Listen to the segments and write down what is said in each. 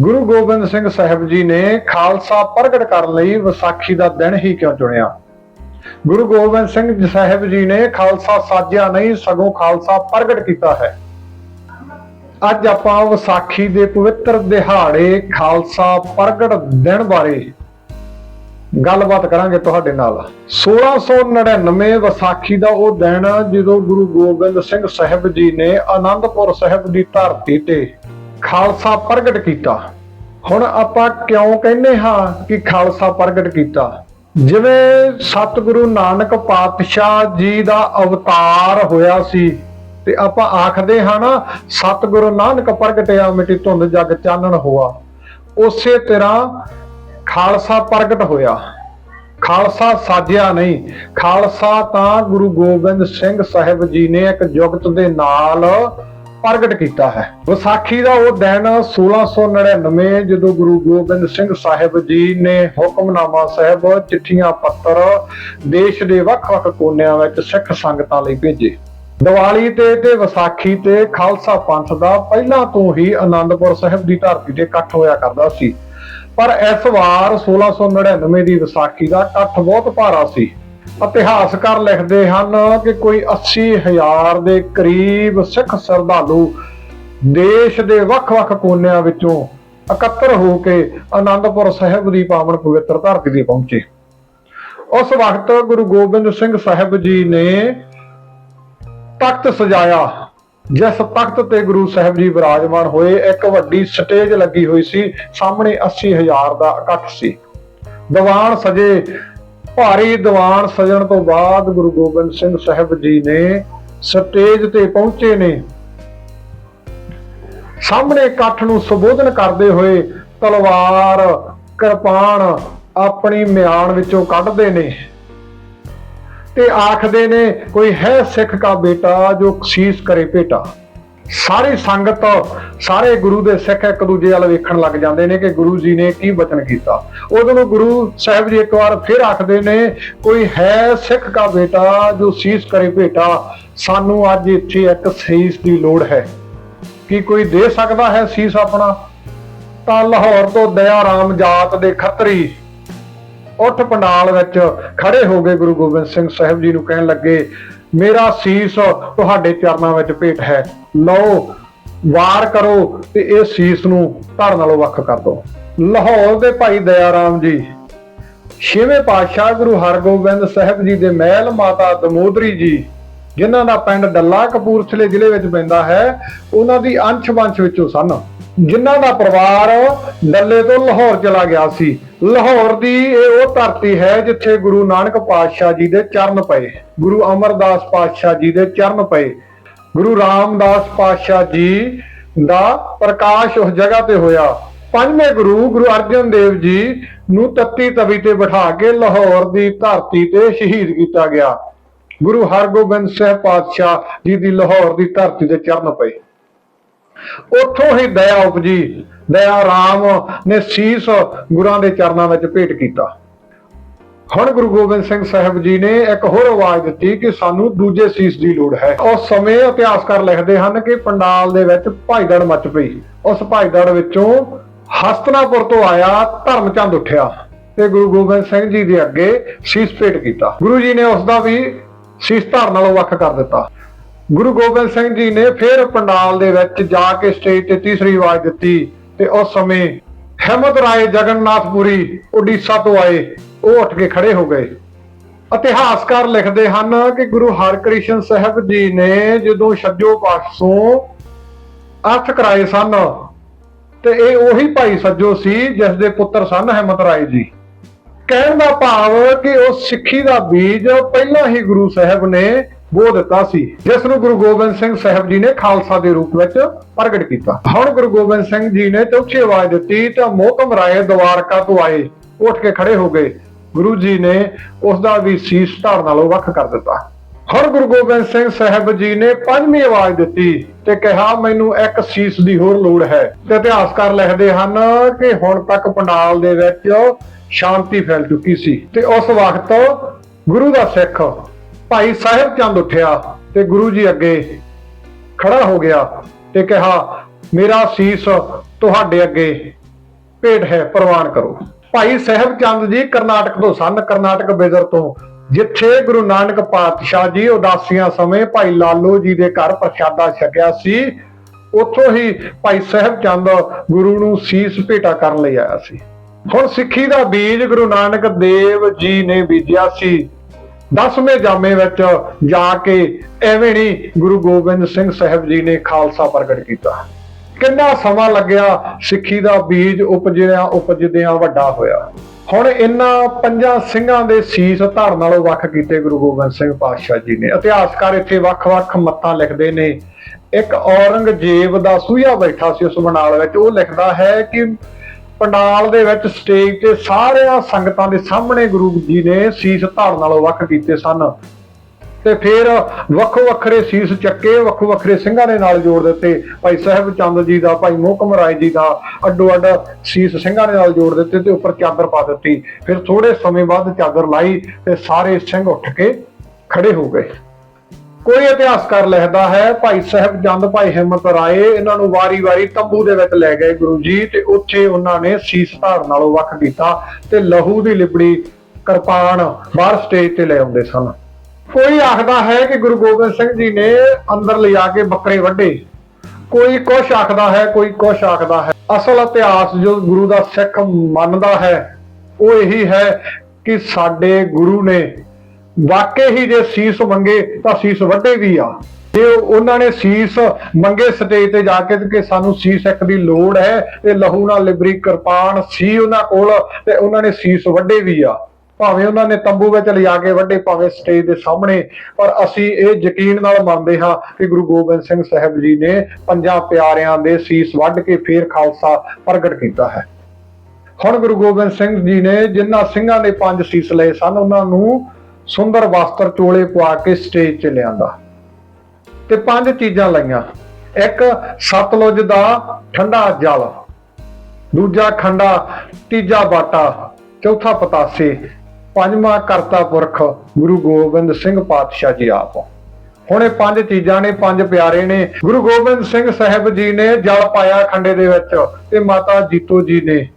ਗੁਰੂ ਗੋਬਿੰਦ ਸਿੰਘ ਸਾਹਿਬ ਜੀ ਨੇ ਖਾਲਸਾ ਪ੍ਰਗਟ ਕਰਨ ਲਈ ਵਿਸਾਖੀ ਦਾ ਦਿਨ ਹੀ ਕਿਉਂ ਚੁਣਿਆ? ਗੁਰੂ ਗੋਬਿੰਦ ਸਿੰਘ ਜੀ ਸਾਹਿਬ ਜੀ ਨੇ ਖਾਲਸਾ ਸਾਜਿਆ ਨਹੀਂ, ਸਗੋਂ ਖਾਲਸਾ ਪ੍ਰਗਟ ਕੀਤਾ ਹੈ। ਅੱਜ ਆਪਾਂ ਵਿਸਾਖੀ ਦੇ ਪਵਿੱਤਰ ਦਿਹਾੜੇ ਖਾਲਸਾ ਪ੍ਰਗਟ ਦਿਨ ਬਾਰੇ ਗੱਲਬਾਤ ਕਰਾਂਗੇ ਤੁਹਾਡੇ ਨਾਲ। 1699 ਵਿਸਾਖੀ ਦਾ ਉਹ ਦਿਨ ਜਦੋਂ ਗੁਰੂ ਗੋਬਿੰਦ ਸਿੰਘ ਸਾਹਿਬ ਜੀ ਨੇ ਆਨੰਦਪੁਰ ਸਾਹਿਬ ਦੀ ਧਰਤੀ ਤੇ ਖਾਲਸਾ ਪ੍ਰਗਟ ਕੀਤਾ। ਹੁਣ ਆਪਾਂ ਕਿਉਂ ਕਹਿੰਦੇ ਹਾਂ ਕਿ ਖਾਲਸਾ ਪ੍ਰਗਟ ਕੀਤਾ? ਜਿਵੇਂ ਸਤਿਗੁਰੂ ਨਾਨਕ ਪਾਤਸ਼ਾਹ ਜੀ ਦਾ ਅਵਤਾਰ ਹੋਇਆ ਸੀ ਤੇ ਆਪਾਂ ਆਖਦੇ ਹਾਂ ਨਾ, ਸਤਿਗੁਰੂ ਨਾਨਕ ਪ੍ਰਗਟਿਆ ਮਿਟੀ ਧੁੰਦ ਜਗ ਚਾਨਣ ਹੋਆ। ਉਸੇ ਤਰ੍ਹਾਂ ਖਾਲਸਾ ਪ੍ਰਗਟ ਹੋਇਆ। ਖਾਲਸਾ ਸਾਜਿਆ ਨਹੀਂ। ਖਾਲਸਾ ਤਾਂ ਗੁਰੂ ਗੋਬਿੰਦ ਸਿੰਘ ਸਾਹਿਬ ਜੀ ਨੇ ਇੱਕ ਜੁਗਤ ਦੇ ਨਾਲ ਪ੍ਰਗਟ ਕੀਤਾ ਹੈ। ਵਿਸਾਖੀ ਦਾ ਉਹ ਦਿਨ 1699 ਜਦੋਂ ਗੁਰੂ ਗੋਬਿੰਦ ਸਿੰਘ ਸਾਹਿਬ ਜੀ ਨੇ ਹੁਕਮਨਾਮਾ ਸਾਹਿਬ, ਚਿੱਠੀਆਂ, ਪੱਤਰ ਦੇਸ਼ ਦੇ ਵੱਖ-ਵੱਖ ਕੋਨਿਆਂ ਵਿੱਚ ਸਿੱਖ ਸੰਗਤਾਂ ਲਈ ਭੇਜੇ। ਦੀਵਾਲੀ ਤੇ ਤੇ ਵਿਸਾਖੀ ਤੇ ਖਾਲਸਾ ਪੰਥ ਦਾ ਪਹਿਲਾਂ ਤੋਂ ਹੀ ਆਨੰਦਪੁਰ ਸਾਹਿਬ ਦੀ ਧਰਤੀ ਤੇ ਇਕੱਠ ਹੋਇਆ ਕਰਦਾ ਸੀ। ਪਰ ਇਸ ਵਾਰ 1699 ਦੀ ਵਿਸਾਖੀ ਦਾ ਇਕੱਠ ਬਹੁਤ ਭਾਰਾ ਸੀ। ਇਤਿਹਾਸਕਾਰ ਲਿਖਦੇ ਹਨ ਕਿ ਕੋਈ 80000 ਦੇ ਕਰੀਬ ਸਿੱਖ ਸ਼ਰਧਾਲੂ ਦੇਸ਼ ਦੇ ਵੱਖ-ਵੱਖ ਕੋਨਿਆਂ ਵਿੱਚੋਂ ਇਕੱਤਰ ਹੋ ਕੇ ਆਨੰਦਪੁਰ ਸਾਹਿਬ ਦੀ ਪਾਵਨ ਪਵਿੱਤਰ ਧਰਤੀ ਤੇ ਪਹੁੰਚੇ। ਉਸ ਵਕਤ ਗੁਰੂ ਗੋਬਿੰਦ ਸਿੰਘ ਸਾਹਿਬ ਜੀ ਨੇ ਤਖਤ ਸਜਾਇਆ, ਜਿਸ ਤਖਤ ਤੇ ਗੁਰੂ ਸਾਹਿਬ ਜੀ ਵਿਰਾਜਮਾਨ ਹੋਏ, ਇੱਕ ਵੱਡੀ ਸਟੇਜ ਲੱਗੀ ਹੋਈ ਸੀ, ਸਾਹਮਣੇ 80000 ਦਾ ਇਕੱਠ ਸੀ। ਦੀਵਾਨ ਸਜੇ ਭਾਰੀ ਦੀਵਾਨ ਸਜਣ ਤੋਂ ਬਾਅਦ ਗੁਰੂ ਗੋਬਿੰਦ ਸਿੰਘ ਸਾਹਿਬ ਜੀ ਨੇ ਸਟੇਜ ਤੇ ਪਹੁੰਚੇ ਨੇ। ਸਾਹਮਣੇ ਇਕੱਠ ਨੂੰ ਸੰਬੋਧਨ ਕਰਦੇ ਹੋਏ ਤਲਵਾਰ, ਕਿਰਪਾਨ ਆਪਣੀ ਮਿਆਨ ਵਿੱਚੋਂ ਕੱਢਦੇ ਨੇ ਤੇ ਆਖਦੇ ਨੇ, ਕੋਈ ਹੈ ਸਿੱਖ ਦਾ ਬੇਟਾ ਜੋ ਸੀਸ ਕਰੇ ਭੇਟਾ ਸਾਰੀ ਸੰਗਤ, ਸਾਰੇ ਗੁਰੂ ਦੇ ਸਿੱਖ ਇੱਕ ਦੂਜੇ ਵੱਲ ਵੇਖਣ ਲੱਗ ਜਾਂਦੇ ਨੇ ਕਿ ਗੁਰੂ ਜੀ ਨੇ ਕੀ ਬਚਨ ਕੀਤਾ। ਉਦੋਂ ਨੂੰ ਗੁਰੂ ਸਾਹਿਬ ਜੀ ਇੱਕ ਵਾਰ ਫਿਰ ਆਖਦੇ ਨੇ, ਕੋਈ ਹੈ ਸਿੱਖ ਦਾ ਬੇਟਾ ਜੋ ਸੀਸ ਕਰੇ ਭੇਟਾ, ਸਾਨੂੰ ਅੱਜ ਇੱਥੇ ਇੱਕ ਸੀਸ ਦੀ ਲੋੜ ਹੈ। ਕੀ ਕੋਈ ਦੇ ਸਕਦਾ ਹੈ ਸੀਸ ਆਪਣਾ? ਤਾਂ ਲਾਹੌਰ ਤੋਂ ਦਇਆ ਰਾਮ ਜਾਤ ਦੇ ਖੱਤਰੀ ਉੱਠ ਪੰਡਾਲ ਵਿੱਚ ਖੜੇ ਹੋ ਗਏ ਗੁਰੂ ਗੋਬਿੰਦ ਸਿੰਘ ਸਾਹਿਬ ਜੀ ਨੂੰ ਕਹਿਣ ਲੱਗੇ ਮੇਰਾ ਸੀਸ ਤੁਹਾਡੇ ਚਰਨਾਂ ਵਿੱਚ ਭੇਟ ਹੈ। ਲਓ, ਵਾਰ ਕਰੋ ਤੇ ਇਹ ਸੀਸ ਨੂੰ ਧੜ ਨਾਲੋਂ ਵੱਖ ਕਰ ਦਿਓ। ਲਾਹੌਰ ਦੇ ਭਾਈ ਦਇਆ ਰਾਮ ਜੀ, ਛੇਵੇਂ ਪਾਤਸ਼ਾਹ ਗੁਰੂ ਹਰਗੋਬਿੰਦ ਸਾਹਿਬ ਜੀ ਦੇ ਮਹਿਲ ਮਾਤਾ ਦਮੋਦਰੀ ਜੀ, ਜਿਨ੍ਹਾਂ ਦਾ ਪਿੰਡ ਡੱਲਾ ਕਪੂਰਥਲੇ ਜ਼ਿਲ੍ਹੇ ਵਿੱਚ ਪੈਂਦਾ ਹੈ, ਉਹਨਾਂ ਦੀ ਅੰਸ਼ ਵੰਸ਼ ਵਿੱਚੋਂ ਸਨ। ਜਿਨ੍ਹਾਂ ਦਾ ਪਰਿਵਾਰ ਡੱਲੇ ਤੋਂ ਲਾਹੌਰ ਚਲਾ ਗਿਆ ਸੀ। ਲਾਹੌਰ ਦੀ ਇਹ ਉਹ ਧਰਤੀ ਹੈ ਜਿੱਥੇ ਗੁਰੂ ਨਾਨਕ ਪਾਤਸ਼ਾਹ ਜੀ ਦੇ ਚਰਨ ਪਏ। ਗੁਰੂ ਅਮਰਦਾਸ ਪਾਤਸ਼ਾਹ ਜੀ ਦੇ ਚਰਨ ਪਏ। ਗੁਰੂ ਰਾਮਦਾਸ ਪਾਤਸ਼ਾਹ ਜੀ ਦਾ ਪ੍ਰਕਾਸ਼ ਉਸ ਜਗ੍ਹਾ ਤੇ ਹੋਇਆ। ਪੰਜਵੇਂ ਗੁਰੂ ਗੁਰੂ ਅਰਜਨ ਦੇਵ ਜੀ ਨੂੰ ਤੱਤੀ ਤਵੀ ਤੇ ਬਿਠਾ ਕੇ ਲਾਹੌਰ ਦੀ ਧਰਤੀ ਤੇ ਸ਼ਹੀਦ ਕੀਤਾ ਗਿਆ। ਗੁਰੂ ਹਰਗੋਬਿੰਦ ਸਾਹਿਬ ਪਾਤਸ਼ਾਹ ਜੀ ਦੀ ਲਾਹੌਰ ਦੀ ਧਰਤੀ ਤੇ ਚਰਨ ਪਏ। ਉੱਥੋਂ ਹੀ ਦਇਆ ਉਪਜੀ, ਦਇਆ ਰਾਮ ਨੇ ਸੀਸ ਗੁਰਾਂ ਦੇ ਚਰਨਾਂ ਵਿੱਚ ਭੇਟ ਕੀਤਾ। ਹੁਣ ਗੁਰੂ ਗੋਬਿੰਦ ਸਿੰਘ ਸਾਹਿਬ ਜੀ ਨੇ ਇੱਕ ਹੋਰ ਆਵਾਜ਼ ਦਿੱਤੀ ਕਿ ਸਾਨੂੰ ਦੂਜੇ ਸੀਸ ਦੀ ਲੋੜ ਹੈ। ਉਸ ਸਮੇਂ ਇਤਿਹਾਸਕਾਰ ਲਿਖਦੇ ਹਨ ਕਿ ਪੰਡਾਲ ਦੇ ਵਿੱਚ ਭਾਈਦੜ ਮੱਚ ਪਈ। ਉਸ ਭਾਈਦੜ ਵਿੱਚੋਂ ਹਸਤਨਾਪੁਰ ਤੋਂ ਆਇਆ ਧਰਮਚੰਦ ਉੱਠਿਆ ਤੇ ਗੁਰੂ ਗੋਬਿੰਦ ਸਿੰਘ ਜੀ ਦੇ ਅੱਗੇ ਸੀਸ ਭੇਟ ਕੀਤਾ। ਗੁਰੂ ਜੀ ਨੇ ਉਸ ਦਾ ਵੀ ਸੀਸ ਧਾਰਨ ਨਾਲੋਂ ਵੱਖ ਕਰ ਦਿੱਤਾ। ਗੁਰੂ ਗੋਬਿੰਦ ਸਿੰਘ ਜੀ ਨੇ ਫਿਰ ਪੰਡਾਲ ਦੇ ਵਿੱਚ ਜਾ ਕੇ ਸਟੇਜ ਤੇ ਤੀਸਰੀ ਆਵਾਜ਼ ਦਿੱਤੀ ਤੇ ਉਸ ਸਮੇਂ ਹਿੰਮਤ ਰਾਏ ਜਗਨਨਾਥਪੁਰੀ ਓਡੀਸ਼ਾ ਤੋਂ ਆਏ, ਉਹ ਉੱਠ ਕੇ ਖੜੇ ਹੋ ਗਏ। ਇਤਿਹਾਸਕਾਰ ਲਿਖਦੇ ਹਨ ਕਿ ਗੁਰੂ ਹਰਕ੍ਰਿਸ਼ਨ ਸਾਹਿਬ ਜੀ ਨੇ ਜਦੋਂ ਛੱਜੋ ਪਾਸੋਂ ਅਰਥ ਕਰਾਏ ਸਨ, ਤੇ ਇਹ ਉਹੀ ਭਾਈ ਸੱਜੋ ਸੀ ਜਿਸ ਦੇ ਪੁੱਤਰ ਸਨ ਹਿੰਮਤ ਰਾਏ ਜੀ। ਕਹਿਣ ਦਾ ਭਾਵ ਕਿ ਉਹ ਸਿੱਖੀ ਦਾ ਬੀਜ ਪਹਿਲਾਂ ਹੀ ਗੁਰੂ ਸਾਹਿਬ ਨੇ ਬੋ ਦਿੱਤਾ ਸੀ, ਜਿਸ ਨੂੰ ਗੁਰੂ ਗੋਬਿੰਦ ਸਿੰਘ ਸਾਹਿਬ ਜੀ ਨੇ ਖਾਲਸਾ ਦੇ ਰੂਪ ਵਿੱਚ ਪ੍ਰਗਟ ਕੀਤਾ। ਹੁਣ ਗੁਰੂ ਗੋਬਿੰਦ ਸਿੰਘ ਜੀ ਨੇ ਚੌਥੀ ਆਵਾਜ਼ ਦਿੱਤੀ, ਤਾਂ ਮੋਹਕਮ ਰਾਏ ਦਵਾਰਕਾ ਤੋਂ ਆਏ, ਉੱਠ ਕੇ ਖੜੇ ਹੋ ਗਏ। ਗੁਰੂ ਜੀ ਨੇ ਉਸ ਦਾ ਵੀ ਸੀਸ ਧੜ ਨਾਲੋਂ ਵੱਖ ਕਰ ਦਿੱਤਾ। ਹੁਣ ਗੁਰੂ ਗੋਬਿੰਦ ਸਿੰਘ ਸਾਹਿਬ ਜੀ ਨੇ ਪੰਜਵੀਂ ਆਵਾਜ਼ ਦਿੱਤੀ ਤੇ ਕਿਹਾ, ਮੈਨੂੰ ਇੱਕ ਸੀਸ ਦੀ ਹੋਰ ਲੋੜ ਹੈ। ਤੇ ਇਤਿਹਾਸਕਾਰ ਲਿਖਦੇ ਹਨ ਕਿ ਹੁਣ ਤੱਕ ਪੰਡਾਲ ਦੇ ਵਿੱਚ ਸ਼ਾਂਤੀ ਫੈਲ ਚੁੱਕੀ ਸੀ। ਤੇ ਉਸ ਵਕਤ ਗੁਰੂ ਦਾ ਸਿੱਖ ਭਾਈ ਸਾਹਿਬ ਚੰਦ ਉੱਠਿਆ ਤੇ ਗੁਰੂ ਜੀ ਅੱਗੇ ਖੜਾ ਹੋ ਗਿਆ ਤੇ ਕਿਹਾ, ਮੇਰਾ ਸੀਸ ਤੁਹਾਡੇ ਅੱਗੇ ਭੇਟ ਹੈ, ਪ੍ਰਵਾਨ ਕਰੋ। ਭਾਈ ਸਾਹਿਬ ਚੰਦ ਜੀ ਕਰਨਾਟਕ ਤੋਂ ਸਨ, ਕਰਨਾਟਕ ਬੇਦਰ ਤੋਂ। ਜਿੱਥੇ ਗੁਰੂ ਨਾਨਕ ਪਾਤਸ਼ਾਹ ਜੀ ਉਦਾਸੀਆਂ ਸਮੇਂ ਭਾਈ ਲਾਲੋ ਜੀ ਦੇ ਘਰ ਪ੍ਰਸ਼ਾਦਾ ਛਕਿਆ ਸੀ, ਉੱਥੋਂ ਹੀ ਭਾਈ ਸਾਹਿਬ ਚੰਦ ਗੁਰੂ ਨੂੰ ਸੀਸ ਭੇਟਾ ਕਰਨ ਲਈ ਆਇਆ ਸੀ। ਹੁਣ ਸਿੱਖੀ ਦਾ ਬੀਜ ਗੁਰੂ ਨਾਨਕ ਦੇਵ ਜੀ ਨੇ ਬੀਜਿਆ ਸੀ। ਦਸਵੇਂ ਜਾਮੇ ਵਿੱਚ ਜਾ ਕੇ ਐਵੇਂ ਨਹੀਂ ਗੁਰੂ ਗੋਬਿੰਦ ਸਿੰਘ ਸਾਹਿਬ ਜੀ ਨੇ ਖਾਲਸਾ ਪ੍ਰਗਟ ਕੀਤਾ। ਕਿੰਨਾ ਸਮਾਂ ਲੱਗਿਆ ਸਿੱਖੀ ਦਾ ਬੀਜ ਉਪਜਿਆ, ਉਪਜਦਿਆਂ ਵੱਡਾ ਹੋਇਆ। ਹੁਣ ਇਹਨਾਂ ਪੰਜਾਂ ਸਿੰਘਾਂ ਦੇ ਸੀਸ ਧੜ ਨਾਲੋਂ ਵੱਖ ਕੀਤੇ ਗੁਰੂ ਗੋਬਿੰਦ ਸਿੰਘ ਪਾਤਸ਼ਾਹ ਜੀ ਨੇ। ਇਤਿਹਾਸਕਾਰ ਇੱਥੇ ਵੱਖ-ਵੱਖ ਮੱਤਾਂ ਲਿਖਦੇ ਨੇ। ਇੱਕ ਔਰੰਗਜ਼ੇਬ ਦਾ ਸੂਇਆ ਬੈਠਾ ਸੀ ਉਸ ਮਨਾਲ ਵਿੱਚ। ਉਹ ਲਿਖਦਾ ਹੈ ਕਿ ਪੰਡਾਲ ਦੇ ਵਿੱਚ ਸਟੇਜ ਤੇ ਸਾਰਿਆਂ ਸੰਗਤਾਂ ਦੇ ਸਾਹਮਣੇ ਗੁਰੂ ਜੀ ਨੇ ਸੀਸ ਧਾਰ ਨਾਲੋਂ ਵੱਖ ਕੀਤੇ ਸਨ। ਤੇ ਫਿਰ ਵੱਖੋ ਵੱਖਰੇ ਸੀਸ ਚੱਕੇ ਵੱਖੋ ਵੱਖਰੇ ਸਿੰਘਾਂ ਦੇ ਨਾਲ ਜੋੜ ਦਿੱਤੇ। ਭਾਈ ਸਾਹਿਬ ਚੰਦ ਜੀ ਦਾ, ਭਾਈ ਮੋਹਕਮ ਰਾਏ ਜੀ ਦਾ ਅੱਡੋ ਅੱਡ ਸੀਸ ਸਿੰਘਾਂ ਦੇ ਨਾਲ ਜੋੜ ਦਿੱਤੇ ਤੇ ਉੱਪਰ ਚਾਦਰ ਪਾ ਦਿੱਤੀ। ਫਿਰ ਥੋੜੇ ਸਮੇਂ ਬਾਅਦ ਚਾਦਰ ਲਾਈ ਤੇ ਸਾਰੇ ਸਿੰਘ ਉੱਠ ਕੇ ਖੜੇ ਹੋ ਗਏ। ਕੋਈ ਇਤਿਹਾਸਕਾਰ ਲਿਖਦਾ ਹੈ। ਭਾਈ ਸਾਹਿਬ ਚੰਦ ਭਾਈ ਹਿੰਮਤ ਰਾਏ ਇਹਨਾਂ ਨੂੰ ਵਾਰੀ-ਵਾਰੀ ਤੰਬੂ ਦੇ ਵਿੱਚ ਲੈ ਗਏ ਗੁਰੂ ਜੀ ਤੇ ਉੱਥੇ ਉਹਨਾਂ ਨੇ ਸੀਸ ਧਾਰ ਨਾਲੋਂ ਵੱਖ ਕੀਤਾ ਤੇ ਲਹੂ ਦੀ ਲਿਬੜੀ ਕਿਰਪਾਨ ਬਾਹਰ ਸਟੇਜ ਤੇ ਲੈ ਆਉਂਦੇ ਸਨ। ਕੋਈ ਆਖਦਾ ਹੈ ਕਿ ਗੁਰੂ ਗੋਬਿੰਦ ਸਿੰਘ ਜੀ ਨੇ ਅੰਦਰ ਲਿਜਾ ਕੇ ਬੱਕਰੇ ਵੱਢੇ। ਕੋਈ ਕੁਛ ਆਖਦਾ ਹੈ, ਕੋਈ ਕੁਛ ਆਖਦਾ ਹੈ। ਅਸਲ ਇਤਿਹਾਸ ਜੋ ਗੁਰੂ ਦਾ ਸਿੱਖ ਮੰਨਦਾ ਹੈ, ਉਹ ਇਹੀ ਹੈ ਕਿ ਸਾਡੇ ਗੁਰੂ ਨੇ ਵਾਕਈ ਹੀ ਜੇ ਸੀਸ ਮੰਗੇ ਤਾਂ ਸੀਸ ਵੱਡੇ ਵੀ ਆ। ਜੇ ਉਹਨਾਂ ਨੇ ਸੀਸ ਮੰਗੇ ਸਟੇਜ ਤੇ ਜਾ ਕੇ ਕਿ ਸਾਨੂੰ ਸੀਸ ਇੱਕ ਦੀ ਲੋੜ ਹੈ, ਤੇ ਲਹੂ ਨਾਲ ਲਿਬਰੀ ਕਿਰਪਾਨ ਸੀ ਉਹਨਾਂ ਕੋਲ ਤੇ ਉਹਨਾਂ ਨੇ ਸੀਸ ਵੱਡੇ ਵੀ ਆ। ਭਾਵੇਂ ਉਹਨਾਂ ਨੇ ਤੰਬੂ ਵਿੱਚ ਲਿਜਾ ਕੇ ਵੱਡੇ, ਭਾਵੇਂ ਸਟੇਜ ਦੇ ਸਾਹਮਣੇ, ਪਰ ਅਸੀਂ ਇਹ ਯਕੀਨ ਨਾਲ ਮੰਨਦੇ ਹਾਂ ਕਿ ਗੁਰੂ ਗੋਬਿੰਦ ਸਿੰਘ ਸਾਹਿਬ ਜੀ ਨੇ ਪੰਜਾਂ ਪਿਆਰਿਆਂ ਦੇ ਸੀਸ ਵੱਢ ਕੇ ਫੇਰ ਖਾਲਸਾ ਪ੍ਰਗਟ ਕੀਤਾ ਹੈ। ਹੁਣ ਗੁਰੂ ਗੋਬਿੰਦ ਸਿੰਘ ਜੀ ਨੇ ਜਿਨ੍ਹਾਂ ਸਿੰਘਾਂ ਦੇ ਪੰਜ ਸੀਸ ਲਏ ਸਨ, ਉਹਨਾਂ ਨੂੰ ਸੁੰਦਰ ਵਸਤਰ ਚੋਲੇ ਪਵਾ ਕੇ ਸਟੇਜ 'ਤੇ ਲਿਆਂਦਾ। ਤੇ ਪੰਜ ਚੀਜ਼ਾਂ ਲਈਆਂ। ਇੱਕ ਸਤਲੁਜ ਦਾ ਠੰਡਾ ਜਲ, ਦੂਜਾ ਖੰਡਾ ਤੀਜਾ ਬਾਟਾ, ਚੌਥਾ ਪਤਾਸੇ, ਪੰਜਵਾਂ ਕਰਤਾ ਪੁਰਖ ਗੁਰੂ ਗੋਬਿੰਦ ਸਿੰਘ ਪਾਤਸ਼ਾਹ ਜੀ ਆਪ। ਹੁਣ ਇਹ ਪੰਜ ਚੀਜ਼ਾਂ ਨੇ, ਪੰਜ ਪਿਆਰੇ ਨੇ। ਗੁਰੂ ਗੋਬਿੰਦ ਸਿੰਘ ਸਾਹਿਬ ਜੀ ਨੇ ਜਲ ਪਾਇਆ ਖੰਡੇ ਦੇ ਵਿੱਚ। ਤੇ ਮਾਤਾ ਜੀਤੋ ਜੀ ਨੇ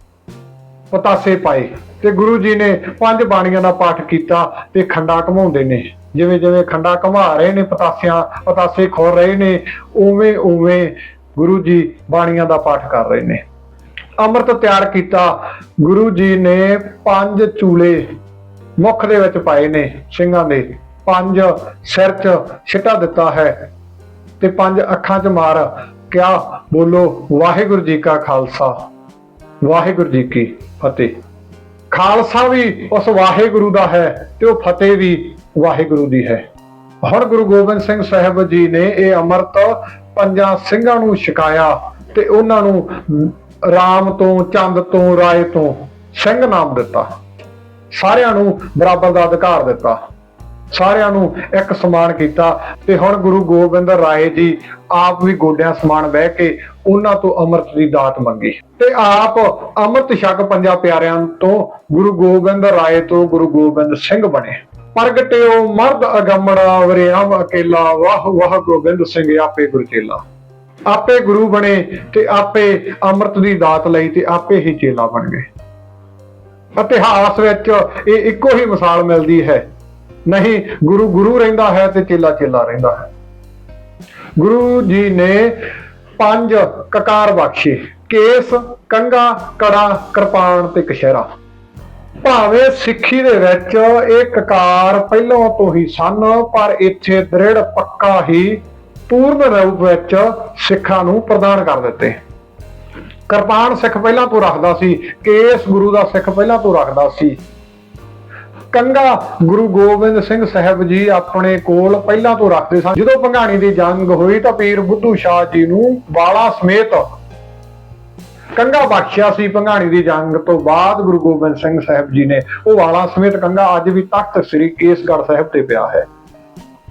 ਪਤਾਸੇ ਪਾਏ। ਤੇ ਗੁਰੂ ਜੀ ਨੇ ਪੰਜ ਬਾਣੀਆਂ ਦਾ ਪਾਠ ਕੀਤਾ ਤੇ ਖੰਡਾ ਘਮਾਉਂਦੇ ਨੇ। ਜਿਵੇਂ ਜਿਵੇਂ ਖੰਡਾ ਘਮਾ ਰਹੇ ਨੇ ਪਤਾਸਿਆਂ, ਪਤਾਸੇ ਖੋਰ ਰਹੇ ਨੇ, ਉਵੇਂ ਉਵੇਂ ਗੁਰੂ ਜੀ ਬਾਣੀਆਂ ਦਾ ਪਾਠ ਕਰ ਰਹੇ ਨੇ। ਅੰਮ੍ਰਿਤ ਤਿਆਰ ਕੀਤਾ, ਗੁਰੂ ਜੀ ਨੇ ਪੰਜ ਚੂਲੇ ਮੁਖ ਦੇ ਵਿੱਚ ਪਾਏ ਨੇ ਸਿੰਘਾਂ ਦੇ। ਪੰਜ ਸਿਰ 'ਚ ਛਿੱਟਾ ਦਿੱਤਾ ਹੈ ਤੇ ਪੰਜ ਅੱਖਾਂ 'ਚ ਮਾਰ ਕਿਆ ਬੋਲੋ, ਵਾਹਿਗੁਰੂ ਜੀ ਕਾ ਖਾਲਸਾ, ਵਾਹਿਗੁਰੂ ਜੀ ਕੀ ਫਤਿਹ। ਖਾਲਸਾ ਵੀ ਉਸ ਵਾਹਿਗੁਰੂ ਦਾ ਹੈ ਤੇ ਉਹ ਫਤਿਹ ਵੀ ਵਾਹਿਗੁਰੂ ਦੀ ਹੈ। ਹੁਣ ਗੁਰੂ ਗੋਬਿੰਦ ਸਿੰਘ ਸਾਹਿਬ ਜੀ ਨੇ ਇਹ ਅੰਮ੍ਰਿਤ ਪੰਜਾਂ ਸਿੰਘਾਂ ਨੂੰ ਛਕਾਇਆ ਤੇ ਉਹਨਾਂ ਨੂੰ ਰਾਮ ਤੋਂ, ਚੰਦ ਤੋਂ, ਰਾਏ ਤੋਂ ਸਿੰਘ ਨਾਮ ਦਿੱਤਾ। ਸਾਰਿਆਂ ਨੂੰ ਬਰਾਬਰ ਦਾ ਅਧਿਕਾਰ ਦਿੱਤਾ। ਸਾਰਿਆਂ ਨੂੰ ਇੱਕ ਸਮਾਨ ਕੀਤਾ ਤੇ ਹੁਣ ਗੁਰੂ ਗੋਬਿੰਦ ਰਾਏ ਜੀ ਆਪ ਵੀ ਗੋਡਿਆਂ ਸਮਾਨ ਬਹਿ ਕੇ ਉਹਨਾਂ ਤੋਂ ਅੰਮ੍ਰਿਤ ਦੀ ਦਾਤ ਮੰਗੀ। ਤੇ ਆਪ ਅੰਮ੍ਰਿਤ ਛਕ ਪੰਜਾਂ ਪਿਆਰਿਆਂ ਤੋਂ ਗੁਰੂ ਗੋਬਿੰਦ ਰਾਏ ਤੋਂ ਗੁਰੂ ਗੋਬਿੰਦ ਸਿੰਘ ਬਣੇ। ਪ੍ਰਗਟਿਓ ਮਰਦ ਅਗੰਮੜਾ ਵਰਿਆਮ ਅਕੇਲਾ, ਵਾਹ ਵਾਹ ਗੋਬਿੰਦ ਸਿੰਘ ਆਪੇ ਗੁਰੂ ਚੇਲਾ। ਆਪੇ ਗੁਰੂ ਬਣੇ ਤੇ ਆਪੇ ਅੰਮ੍ਰਿਤ ਦੀ ਦਾਤ ਲਈ ਤੇ ਆਪੇ ਹੀ ਚੇਲਾ ਬਣ ਗਏ। ਇਤਿਹਾਸ ਵਿੱਚ ਇਹ ਇੱਕੋ ਹੀ ਮਿਸਾਲ ਮਿਲਦੀ ਹੈ ਨਹੀਂ, ਗੁਰੂ ਗੁਰੂ ਰਹਿੰਦਾ ਹੈ ਤੇ ਚੇਲਾ ਚੇਲਾ ਰਹਿੰਦਾ ਹੈ। ਗੁਰੂ ਜੀ ਨੇ ਪੰਜ ਕਕਾਰ ਬਖਸ਼ੇ, ਕੇਸ, ਕੰਗਾ, ਕੜਾ, ਕਿਰਪਾਨ ਤੇ ਕਸ਼ਹਿਰਾ ਭਾਵੇਂ ਸਿੱਖੀ ਦੇ ਵਿੱਚ ਇਹ ਕਕਾਰ ਪਹਿਲਾਂ ਤੋਂ ਹੀ ਸਨ, ਪਰ ਇੱਥੇ ਦ੍ਰਿੜ ਪੱਕਾ ਹੀ ਪੂਰਨ ਰੂਪ ਵਿੱਚ ਸਿੱਖਾਂ ਨੂੰ ਪ੍ਰਦਾਨ ਕਰ ਦਿੱਤੇ। ਕਿਰਪਾਨ ਸਿੱਖ ਪਹਿਲਾਂ ਤੋਂ ਰੱਖਦਾ ਸੀ, ਕੇਸ ਗੁਰੂ ਦਾ ਸਿੱਖ ਪਹਿਲਾਂ ਤੋਂ ਰੱਖਦਾ ਸੀ। ਕੰਗਾ ਗੁਰੂ ਗੋਬਿੰਦ ਸਿੰਘ ਸਾਹਿਬ ਜੀ ਆਪਣੇ ਕੋਲ ਪਹਿਲਾਂ ਤੋਂ ਰੱਖਦੇ ਸਨ। ਜਦੋਂ ਭੰਗਾਣੀ ਦੀ ਜੰਗ ਹੋਈ ਤਾਂ ਪੀਰ ਬੁੱਧੂ ਸ਼ਾਹ ਜੀ ਨੂੰ ਵਾਲਾ ਸਮੇਤ ਕੰਗਾ ਬਖਸ਼ਿਆ ਸੀ ਭੰਗਾਣੀ ਦੀ ਜੰਗ ਤੋਂ ਬਾਅਦ ਗੁਰੂ ਗੋਬਿੰਦ ਸਿੰਘ ਸਾਹਿਬ ਜੀ ਨੇ। ਉਹ ਵਾਲਾ ਸਮੇਤ ਕੰਗਾ ਅੱਜ ਵੀ ਤਖਤ ਸ੍ਰੀ ਕੇਸਗੜ੍ਹ ਸਾਹਿਬ ਤੇ ਪਿਆ ਹੈ।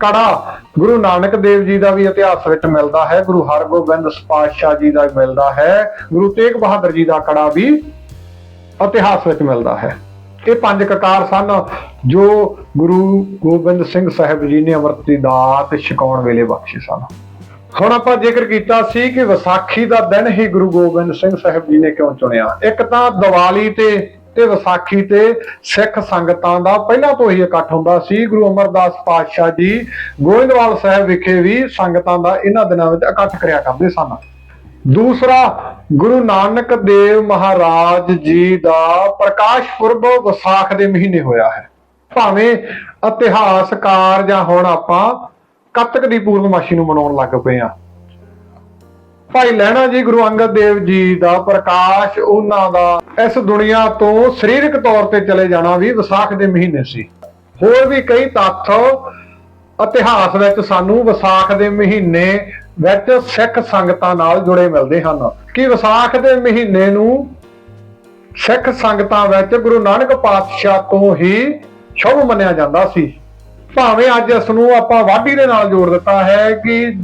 ਕੜਾ ਗੁਰੂ ਨਾਨਕ ਦੇਵ ਜੀ ਦਾ ਵੀ ਇਤਿਹਾਸ ਵਿੱਚ ਮਿਲਦਾ ਹੈ। ਗੁਰੂ ਹਰਗੋਬਿੰਦ ਪਾਤਸ਼ਾਹ ਜੀ ਦਾ ਮਿਲਦਾ ਹੈ। ਗੁਰੂ ਤੇਗ ਬਹਾਦਰ ਜੀ ਦਾ ਕੜਾ ਵੀ ਇਤਿਹਾਸ ਵਿੱਚ ਮਿਲਦਾ ਹੈ। ਇਹ ਪੰਜ ਕਕਾਰ ਸਨ, ਜੋ ਗੁਰੂ ਗੋਬਿੰਦ ਸਿੰਘ ਸਾਹਿਬ ਜੀ ਨੇ ਅੰਮ੍ਰਿਤ ਦੀ ਦਾਤ ਛਕਾਉਣ ਵੇਲੇ ਬਖਸ਼ੇ ਸਨ। ਹੁਣ ਆਪਾਂ ਜ਼ਿਕਰ ਕੀਤਾ ਸੀ ਕਿ ਵਿਸਾਖੀ ਦਾ ਦਿਨ ਹੀ ਗੁਰੂ ਗੋਬਿੰਦ ਸਿੰਘ ਸਾਹਿਬ ਜੀ ਨੇ ਕਿਉਂ ਚੁਣਿਆ? ਇੱਕ ਤਾਂ ਦੀਵਾਲੀ ਤੇ ਤੇ ਵਿਸਾਖੀ ਤੇ ਸਿੱਖ ਸੰਗਤਾਂ ਦਾ ਪਹਿਲਾਂ ਤੋਂ ਹੀ ਇਕੱਠ ਹੁੰਦਾ ਸੀ। ਗੁਰੂ ਅਮਰਦਾਸ ਪਾਤਸ਼ਾਹ ਜੀ ਗੋਇੰਦਵਾਲ ਸਾਹਿਬ ਵਿਖੇ ਵੀ ਸੰਗਤਾਂ ਦਾ ਇਹਨਾਂ ਦਿਨਾਂ ਵਿੱਚ ਇਕੱਠ ਕਰਿਆ ਕਰਦੇ ਸਨ। ਦੂਸਰਾ, ਗੁਰੂ ਨਾਨਕ ਦੇਵ ਮਹਾਰਾਜ ਜੀ ਦਾ ਪ੍ਰਕਾਸ਼ ਪੁਰਬ ਵਿਸਾਖ ਦੇ ਮਹੀਨੇ ਹੋਇਆ ਹੈ। ਭਾਵੇਂ ਇਤਿਹਾਸਕਾਰ ਜਾਂ ਹੁਣ ਆਪਾਂ ਕੱਤਕ ਦੀ ਪੂਰਨਮਾਸ਼ੀ ਨੂੰ ਮਨਾਉਣ ਲੱਗ ਪਏ ਆ ਭਾਈ ਲਹਿਣਾ ਜੀ, ਗੁਰੂ ਅੰਗਦ ਦੇਵ ਜੀ ਦਾ ਪ੍ਰਕਾਸ਼ ਉਹਨਾਂ ਦਾ ਇਸ ਦੁਨੀਆ ਤੋਂ ਸਰੀਰਕ ਤੌਰ ਤੇ ਚਲੇ ਜਾਣਾ ਵੀ ਵਿਸਾਖ ਦੇ ਮਹੀਨੇ ਸੀ। ਹੋਰ ਵੀ ਕਈ ਤੱਥ ਇਤਿਹਾਸ ਵਿੱਚ ਸਾਨੂੰ ਵਿਸਾਖ ਦੇ ਮਹੀਨੇ ਵਿੱਚ ਸਿੱਖ ਸੰਗਤਾਂ ਨਾਲ ਜੁੜੇ ਮਿਲਦੇ ਹਨ। ਕਿ ਵਿਸਾਖ ਦੇ ਮਹੀਨੇ ਨੂੰ ਸਿੱਖ ਸੰਗਤਾਂ ਵਿੱਚ ਗੁਰੂ ਨਾਨਕ ਪਾਤਸ਼ਾਹ ਤੋਂ ਹੀ ਸ਼ੁਭ ਮੰਨਿਆ ਜਾਂਦਾ ਸੀ। ਭਾਵੇਂ ਅੱਜ ਇਸ ਨੂੰ ਆਪਾਂ ਵਾਢੀ ਦੇ ਨਾਲ ਜੋੜ ਦਿੱਤਾ ਹੈ ਕਿ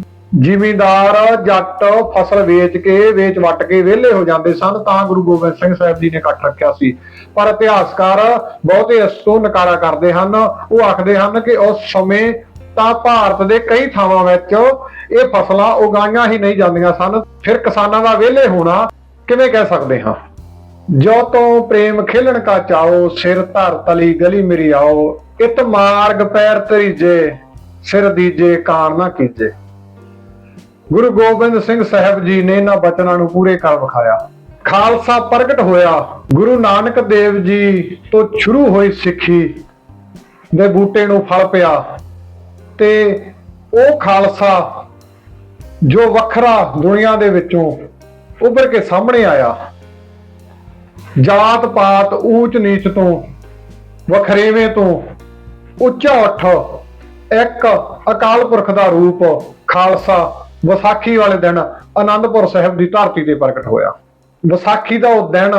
ਜ਼ਿਮੀਂਦਾਰ ਜੱਟ ਫਸਲ ਵੇਚ ਕੇ, ਵੇਚ ਵੱਟ ਕੇ ਵਿਹਲੇ ਹੋ ਜਾਂਦੇ ਸਨ, ਤਾਂ ਗੁਰੂ ਗੋਬਿੰਦ ਸਿੰਘ ਸਾਹਿਬ ਜੀ ਨੇ ਇਕੱਠ ਰੱਖਿਆ ਸੀ। ਪਰ ਇਤਿਹਾਸਕਾਰ ਬਹੁਤੇ ਇਸ ਤੋਂ ਨਕਾਰਾ ਕਰਦੇ ਹਨ। ਉਹ ਆਖਦੇ ਹਨ ਕਿ ਉਸ ਸਮੇਂ ਤਾਂ ਭਾਰਤ ਦੇ ਕਈ ਥਾਵਾਂ ਵਿੱਚ ਇਹ ਫਸਲਾਂ ਉਗਾਈਆਂ ਹੀ ਨਹੀਂ ਜਾਂਦੀਆਂ ਸਨ। ਫਿਰ ਕਿਸਾਨਾਂ ਦਾ ਵਿਹਲੇ ਹੋਣਾ ਕਿਵੇਂ ਕਹਿ ਸਕਦੇ ਹਾਂ? ਜੋ ਤੋਂ ਪ੍ਰੇਮ ਖੇਲਣ ਕਾ ਚਾਓ ਸਿਰ ਧਰ ਤਲੀ ਗਲੀ ਮੇਰੀ ਆਓ। ਇਤ ਮਾਰਗ ਪੈਰ ਤਰੀਜੇ ਸਿਰ ਦੀਜੇ ਕਾਰ ਨਾ ਕੀਜੇ। ਗੁਰੂ ਗੋਬਿੰਦ ਸਿੰਘ ਸਾਹਿਬ ਜੀ ਨੇ ਇਹਨਾਂ ਬਚਨਾਂ ਨੂੰ ਪੂਰੇ ਕਰ ਵਿਖਾਇਆ। ਖਾਲਸਾ ਪ੍ਰਗਟ ਹੋਇਆ। ਗੁਰੂ ਨਾਨਕ ਦੇਵ ਜੀ ਤੋਂ ਸ਼ੁਰੂ ਹੋਈ ਸਿੱਖੀ ਦੇ ਬੂਟੇ ਨੂੰ ਫਲ ਪਿਆ। ਤੇ ਉਹ ਖਾਲਸਾ ਜੋ ਵੱਖਰਾ ਦੁਨੀਆ ਦੇ ਵਿੱਚੋਂ ਉੱਭਰ ਕੇ ਸਾਹਮਣੇ ਆਇਆ, ਜਾਤ ਪਾਤ ਊਚ ਨੀਚ ਤੋਂ, ਵਖਰੇਵੇਂ ਤੋਂ, ਉੱਚਾ ਉੱਠ, ਇੱਕ ਅਕਾਲ ਪੁਰਖ ਦਾ ਰੂਪ ਖਾਲਸਾ ਵਿਸਾਖੀ ਵਾਲੇ ਦਿਨ ਆਨੰਦਪੁਰ ਸਾਹਿਬ ਦੀ ਧਰਤੀ ਤੇ ਪ੍ਰਗਟ ਹੋਇਆ। ਵਿਸਾਖੀ ਦਾ ਉਹ ਦਿਨ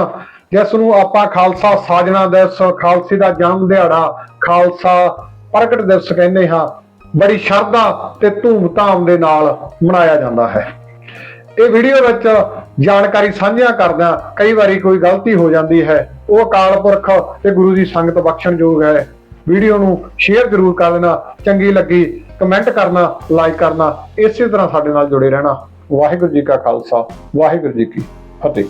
ਜਿਸ ਨੂੰ ਆਪਾਂ ਖਾਲਸਾ ਸਾਜਣਾ ਦਿਵਸ, ਖਾਲਸੇ ਦਾ ਜਨਮ ਦਿਹਾੜਾ, ਖਾਲਸਾ ਪ੍ਰਗਟ ਦਿਵਸ ਕਹਿੰਦੇ ਹਾਂ ਬੜੀ ਸ਼ਰਧਾ ਤੇ ਧੂਮ-ਧਾਮ ਦੇ ਨਾਲ ਮਨਾਇਆ ਜਾਂਦਾ ਹੈ। ਇਹ ਵੀਡੀਓ ਵਿੱਚ ਜਾਣਕਾਰੀ ਸਾਂਝਾ ਕਰਦਾ ਕਈ ਵਾਰੀ ਕੋਈ ਗਲਤੀ ਹੋ ਜਾਂਦੀ ਹੈ। ਉਹ ਅਕਾਲ ਪੁਰਖ ਤੇ ਗੁਰੂ ਦੀ ਸੰਗਤ ਬਖਸ਼ਣਯੋਗ ਹੈ। ਵੀਡੀਓ ਨੂੰ ਸ਼ੇਅਰ ਜ਼ਰੂਰ ਕਰ ਦੇਣਾ, ਚੰਗੀ ਲੱਗੀ ਕਮੈਂਟ ਕਰਨਾ ਲਾਈਕ ਕਰਨਾ, ਇਸੇ ਤਰ੍ਹਾਂ ਸਾਡੇ ਨਾਲ ਜੁੜੇ ਰਹਿਣਾ। ਵਾਹਿਗੁਰੂ ਜੀ ਕਾ ਖਾਲਸਾ, ਵਾਹਿਗੁਰੂ ਜੀ ਕੀ ਫਤਿਹ।